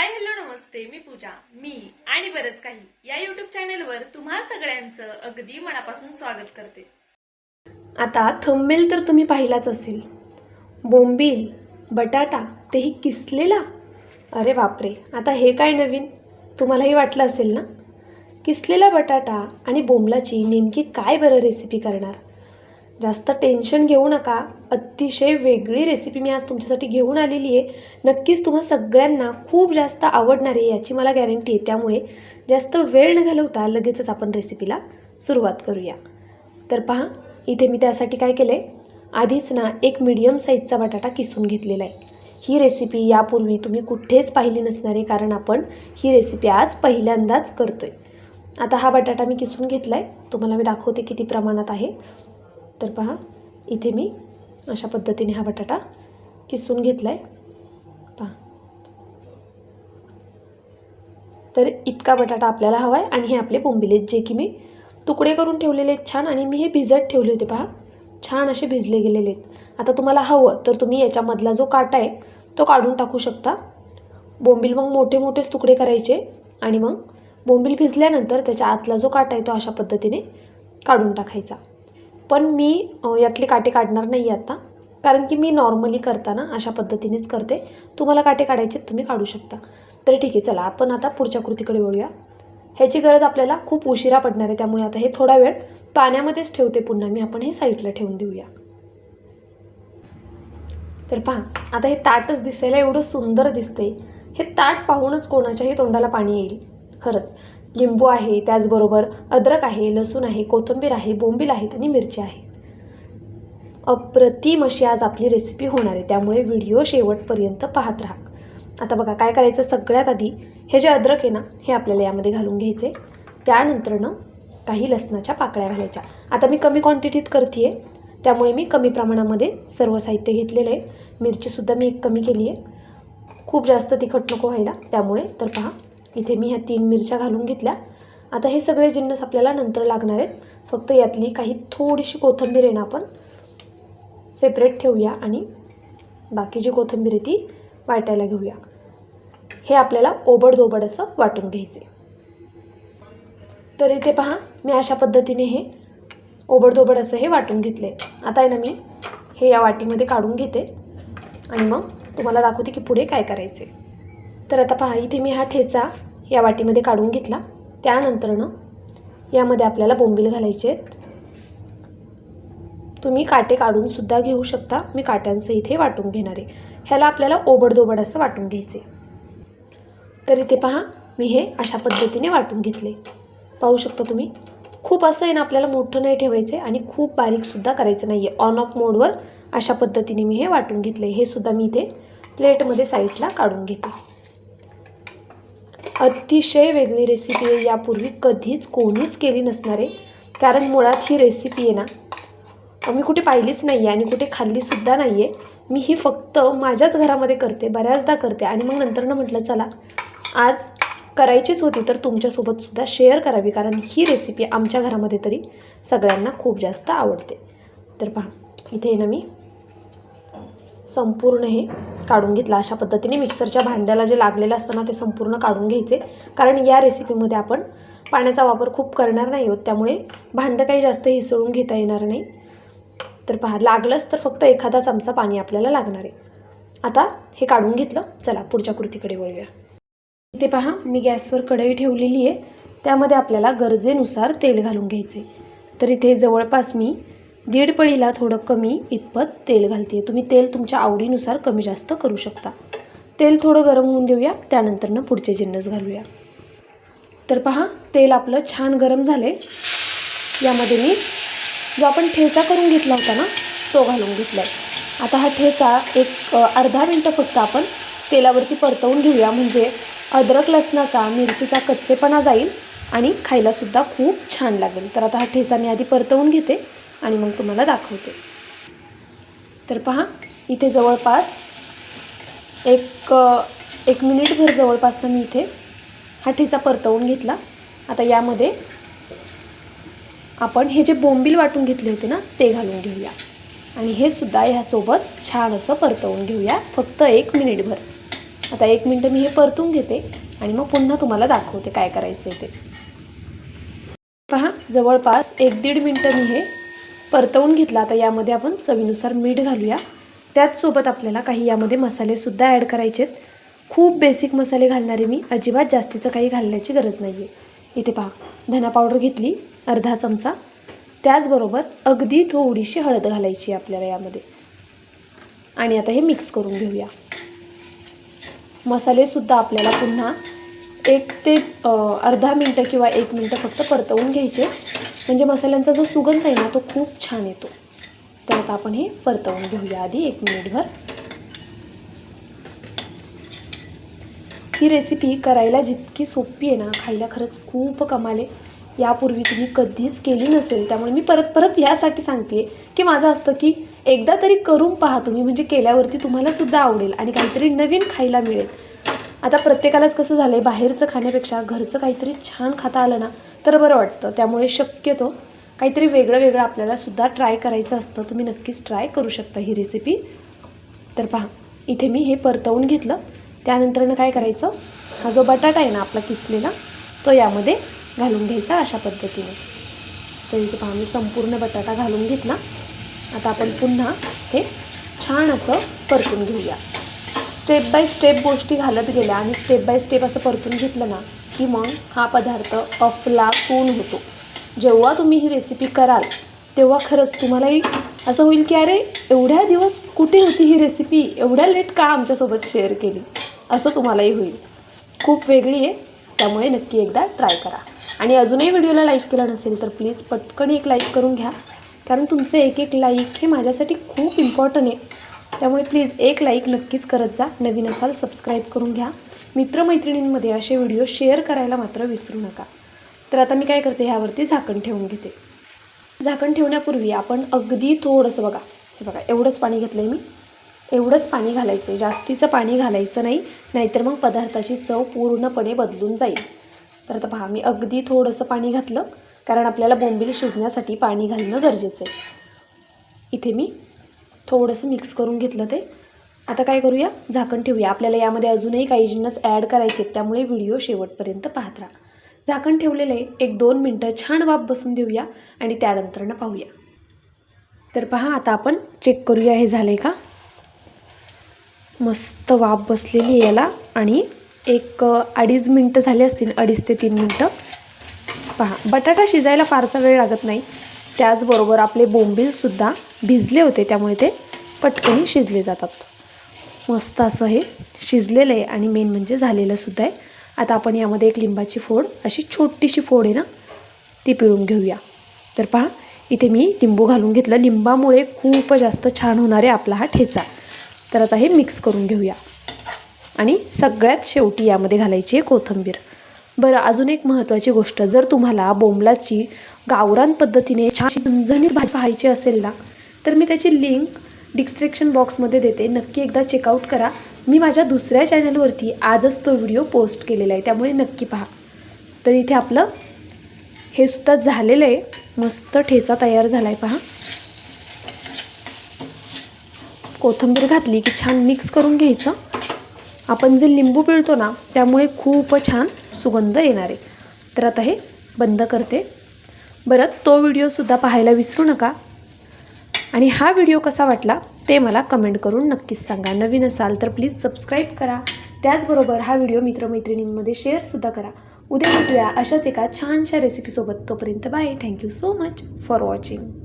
Hi hello नमस्ते मी पूजा मी आणि बरंच काही या युट्यूब चॅनलवर तुम्हा सगळ्यांचं अगदी मनापासून स्वागत करते. आता थंबेल तर तुम्ही पाहिलाच असेल. बोंबील बटाटा तेही किसलेला? अरे बापरे आता हे काय नवीन? तुम्हालाही वाटलं असेल ना? किसलेला बटाटा आणि बोंबलाची नेमकी काय बरं रेसिपी करणार? जास्त टेन्शन घेऊ नका. अतिशय वेगळी रेसिपी मी आज तुमच्यासाठी घेऊन आलेली आहे. नक्कीच तुम्हा सगळ्यांना खूप जास्त आवडणार आहे याची मला गॅरंटी आहे. त्यामुळे जास्त वेळ न घालवता लगेचच आपण रेसिपीला सुरुवात करूया. तर पहा इथे मी त्यासाठी काय केलं आहे आधीच ना एक मीडियम साईजचा बटाटा किसून घेतलेला आहे. ही रेसिपी यापूर्वी तुम्ही कुठेच पाहिली नसणार आहे कारण आपण ही रेसिपी आज पहिल्यांदाच करतो आहे आता हा बटाटा मी किसून घेतला आहे तुम्हाला मी दाखवते किती प्रमाणात आहे. तर पहा इथे मी अशा पद्धतीने हा बटाटा किसून घेतला आहे पहा. तर इतका बटाटा आपल्याला हवा आहे आणि हे आपले बोंबिले आहेत जे की मी तुकडे करून ठेवलेले आहेत छान आणि मी हे भिजत ठेवले होते पहा. छान असे भिजले गेलेले आहेत. आता तुम्हाला हवं तर तुम्ही याच्यामधला जो काटा आहे तो काढून टाकू शकता. बोंबील मग मोठे मोठेच तुकडे करायचे आणि मग बोंबील भिजल्यानंतर त्याच्या आतला जो काटा आहे तो अशा पद्धतीने काढून टाकायचा. पण मी यातले काटे काढणार नाही आता. कारण की मी नॉर्मली करताना अशा पद्धतीनेच करते. तुम्हाला काटे काढायचे तुम्ही काढू शकता. तर ठीक आहे चला आपण आता पुढच्या कृतीकडे वळूया. ह्याची गरज आपल्याला खूप उशिरा पडणार आहे त्यामुळे आता हे थोडा वेळ पाण्यामध्येच ठेवते. पुन्हा मी आपण हे साईडला ठेवून देऊया. तर पहा आता हे ताटच दिसायला एवढं सुंदर दिसते हे ताट पाहूनच कोणाच्याही तोंडाला पाणी येईल. खरंच. लिंबू आहे त्याचबरोबर अद्रक आहे लसूण आहे कोथिंबीर आहे बोंबील आहेत आणि मिरची आहे. अप्रतिम अशी आज आपली रेसिपी होणार आहे. त्यामुळे व्हिडिओ शेवटपर्यंत पाहत राहा. आता बघा काय करायचं सगळ्यात आधी हे जे अद्रक आहे ना हे आपल्याला यामध्ये घालून घ्यायचे. त्यानंतरनं काही लसणाच्या पाकळ्या घालायच्या. आता मी कमी क्वांटिटीत करते आहे त्यामुळे मी कमी प्रमाणामध्ये सर्व साहित्य घेतलेलं आहे. मिरचीसुद्धा मी एक कमी केली आहे खूप जास्त तिखट नको व्हायला त्यामुळे तर पहा इथे मी ह्या तीन मिरच्या घालून घेतल्या. आता हे सगळे जिन्नस आपल्याला नंतर लागणार आहेत. फक्त यातली काही थोडीशी कोथिंबीर आहे ना आपण सेपरेट ठेवूया आणि बाकी जी कोथिंबीर आहे ती वाटायला घेऊया. हे आपल्याला ओबडधोबड असं वाटून घ्यायचे तर इथे पहा मी अशा पद्धतीने हे ओबडधोबड असं हे वाटून घेतले आता आहे ना मी हे या वाटीमध्ये काढून घेते. आणि मग तुम्हाला दाखवते की पुढे काय करायचे तर आता पहा इथे मी हा ठेचा या वाटीमध्ये काढून घेतला. त्यानंतरनं यामध्ये आपल्याला बोंबील घालायचे आहेत. तुम्ही काटे काढूनसुद्धा घेऊ शकता. मी काट्यांचं इथे वाटून घेणार आहे. ह्याला आपल्याला ओबडदोबड असं वाटून घ्यायचे. तर इथे पहा मी हे अशा पद्धतीने वाटून घेतले. पाहू शकता तुम्ही? खूप असं आहे ना आपल्याला मोठं नाही ठेवायचं आहे आणि खूप बारीकसुद्धा करायचं नाही आहे ऑन ऑफ मोडवर अशा पद्धतीने मी हे वाटून घेतले. हे सुद्धा मी इथे प्लेटमध्ये साईडला काढून घेते. अतिशय वेगळी रेसिपी आहे. यापूर्वी कधीच कोणीच केली नसणार. आहे कारण मुळात ही रेसिपी आहे ना मी कुठे पाहिलीच नाही आहे आणि कुठे खाल्लीसुद्धा नाही आहे मी ही फक्त माझ्याच घरामध्ये करते बऱ्याचदा करते. आणि मग नंतरनं म्हटलं चला आज करायचीच होती तर तुमच्यासोबतसुद्धा शेअर करावी. कारण ही रेसिपी आमच्या घरामध्ये तरी सगळ्यांना खूप जास्त आवडते. तर पहा इथे ना मी संपूर्ण हे काढून घेतलं. अशा पद्धतीने मिक्सरच्या भांड्याला जे लागलेलं असतं ना ते संपूर्ण काढून घ्यायचे. कारण या रेसिपीमध्ये आपण पाण्याचा वापर खूप करणार नाही आहोत. त्यामुळे भांडं काही जास्त हिसळून घेता येणार नाही. तर पहा लागलंच तर फक्त एखादा चमचा पाणी आपल्याला लागणार आहे. आता हे काढून घेतलं. चला पुढच्या कृतीकडे वळूया. इथे पहा मी गॅसवर कढई ठेवलेली आहे. त्यामध्ये आपल्याला गरजेनुसार तेल घालून घ्यायचे तर इथे जवळपास मी दीड पळीला थोडं कमी इतपत तेल घालते तुम्ही तेल तुमच्या आवडीनुसार कमी जास्त करू शकता. तेल थोडं गरम होऊन देऊया त्यानंतरनं पुढचे जिन्नस घालूया. तर पहा तेल आपलं छान गरम झाले यामध्ये मी जो आपण ठेचा करून घेतला होता ना तो घालून घेतला आहे आता हा ठेचा एक अर्धा मिनटं फक्त आपण तेलावरती परतवून घेऊया. म्हणजे अद्रक लसणाचा मिरचीचा कच्चेपणा जाईल आणि खायलासुद्धा खूप छान लागेल. तर आता हा ठेचा मी आधी परतवून घेते. आणि मग तुम्हाला दाखवते. तर पहा इथे जवळपास एक एक मिनिटभर जवळपासनं मी इथे हा ठेचा परतवून घेतला. आता यामध्ये आपण हे जे बोंबील वाटून घेतले होते ना ते घालून घेऊया. आणि हे सुद्धा ह्यासोबत छान असं परतवून घेऊया फक्त एक मिनिटभर आता एक मिनटं मी हे परतून घेते आणि मग पुन्हा तुम्हाला दाखवते काय करायचं आहे ते. पहा जवळपास एक दीड मिनटं मी हे परतवून घेतला. आता यामध्ये आपण चवीनुसार मीठ घालूया. त्याचसोबत आपल्याला काही यामध्ये मसालेसुद्धा ॲड करायचे आहेत खूप बेसिक मसाले घालणारे मी. अजिबात जास्तीचं काही घालण्याची गरज नाही आहे इथे पहा धना पावडर घेतली अर्धा चमचा. त्याचबरोबर अगदी थोडीशी हळद घालायची आपल्याला यामध्ये. आणि आता हे मिक्स करून घेऊया. मसालेसुद्धा आपल्याला पुन्हा एक ते अर्धा मिनटं किंवा एक मिनटं फक्त परतवून घ्यायचे. म्हणजे मसाल्यांचा जो सुगंध आहे ना तो खूप छान येतो. तर आता आपण हे परतवून घेऊया आधी एक मिनिटभर. ही रेसिपी करायला जितकी सोपी आहे ना खायला खरंच खूप कमाल आहे. यापूर्वी तुम्ही कधीच केली नसेल त्यामुळे मी परत परत यासाठी सांगते की माझं असतं की एकदा तरी करून पहा तुम्ही म्हणजे केल्यावरती तुम्हाला सुद्धा आवडेल आणि काहीतरी नवीन खायला मिळेल. आता प्रत्येकालाच कसं झालं आहे बाहेरचं खाण्यापेक्षा घरचं काहीतरी छान खाता आलं ना तर बरं वाटतं. त्यामुळे शक्यतो काहीतरी वेगळं वेगळं आपल्याला सुद्धा ट्राय करायचं असतं. तुम्ही नक्कीच ट्राय करू शकता ही रेसिपी तर पहा इथे मी हे परतवून घेतलं. त्यानंतरनं काय करायचं हा जो बटाटा आहे ना आपला किसलेला तो यामध्ये घालून घ्यायचा अशा पद्धतीने. तर इथे पहा मी संपूर्ण बटाटा घालून घेतला. आता आपण पुन्हा हे छान असं परतून घेऊया. स्टेप बाय स्टेप गोष्टी घालत गेल्या आणि स्टेप बाय स्टेप असं परतून घेतलं ना की मग हा पदार्थ अफलातून होतो. जेव्हा तुम्ही ही रेसिपी कराल तेव्हा खरंच तुम्हालाही असं होईल की अरे एवढ्या दिवस कुठे होती ही रेसिपी एवढ्या लेट का आमच्यासोबत शेअर केली? असं तुम्हालाही होईल. खूप वेगळी आहे त्यामुळे नक्की एकदा ट्राय करा. आणि अजूनही व्हिडिओला लाईक केला नसेल तर प्लीज पटकन एक लाईक करून घ्या. कारण तुमचं एक एक लाईक हे माझ्यासाठी खूप इम्पॉर्टंट आहे. त्यामुळे प्लीज एक लाईक नक्कीच करत जा. नवीन असाल सबस्क्राईब करून घ्या. मित्रमैत्रिणींमध्ये असे व्हिडिओ शेअर करायला मात्र विसरू नका. तर आता मी काय करते ह्यावरती झाकण ठेवून घेते. झाकण ठेवण्यापूर्वी आपण अगदी थोडंसं बघा. हे बघा एवढंच पाणी घेतलं आहे मी. एवढंच पाणी घालायचं आहे जास्तीचं पाणी घालायचं नाही नाहीतर मग पदार्थाची चव पूर्णपणे बदलून जाईल. तर आता पहा मी अगदी थोडंसं पाणी घातलं कारण आपल्याला बोंबील शिजण्यासाठी पाणी घालणं गरजेचं आहे. इथे मी थोडंसं मिक्स करून घेतलं ते. आता काय करूया? झाकण ठेवूया. आपल्याला यामध्ये अजूनही काही जिन्नस ॲड करायचे आहेत त्यामुळे व्हिडिओ शेवटपर्यंत पाहत राहा. झाकण ठेवलेलं आहे. एक दोन मिनटं छान वाफ बसून देऊया आणि त्यानंतरनं पाहूया. तर पहा आता आपण चेक करूया हे झालं आहे का? मस्त वाफ बसलेली आहे याला. आणि एक अडीच मिनटं झाली असतील अडीच ते तीन मिनटं. पहा बटाटा शिजायला फारसा वेळ लागत नाही. त्याचबरोबर आपले बोंबीलसुद्धा भिजले होते त्यामुळे ते पटकनही शिजले जातात. मस्त असं हे शिजलेलं आहे आणि मेन म्हणजे झालेलं सुद्धा आहे. आता आपण यामध्ये एक लिंबाची फोड अशी छोटीशी फोड आहे ना ती पिळून घेऊया. तर पहा इथे मी लिंबू घालून घेतलं. लिंबामुळे खूप जास्त छान होणार आहे आपला हा ठेचा. तर आता हे मिक्स करून घेऊया. आणि सगळ्यात शेवटी यामध्ये घालायची आहे कोथिंबीर. बरं अजून एक महत्त्वाची गोष्ट जर तुम्हाला बोंबलाची गावरान पद्धतीने छान झणझणीत भाजी पाहायची असेल ना तर मी त्याची लिंक डिस्क्रिप्शन बॉक्समध्ये देते. नक्की एकदा चेकआउट करा. मी माझ्या दुसऱ्या चॅनलवरती आजच तो व्हिडिओ पोस्ट केलेला आहे. त्यामुळे नक्की पहा. तर इथे आपलं हे सुद्धा झालेलं आहे. मस्त ठेचा तयार झाला आहे पहा. कोथिंबीर घातली की छान मिक्स करून घ्यायचं. आपण जे लिंबू पिळतो ना त्यामुळे खूप छान सुगंध येणार आहे. तर आता हे बंद करते. बरं तो व्हिडिओसुद्धा पाहायला विसरू नका. आणि हा व्हिडिओ कसा वाटला ते मला कमेंट करून नक्कीच सांगा. नवीन असाल तर प्लीज सबस्क्राईब करा. त्याचबरोबर हा व्हिडिओ मित्रमैत्रिणींमध्ये शेअरसुद्धा करा. उद्या भेटूया अशाच एका छानशा रेसिपीसोबत तोपर्यंत bye. Thank you so much for watching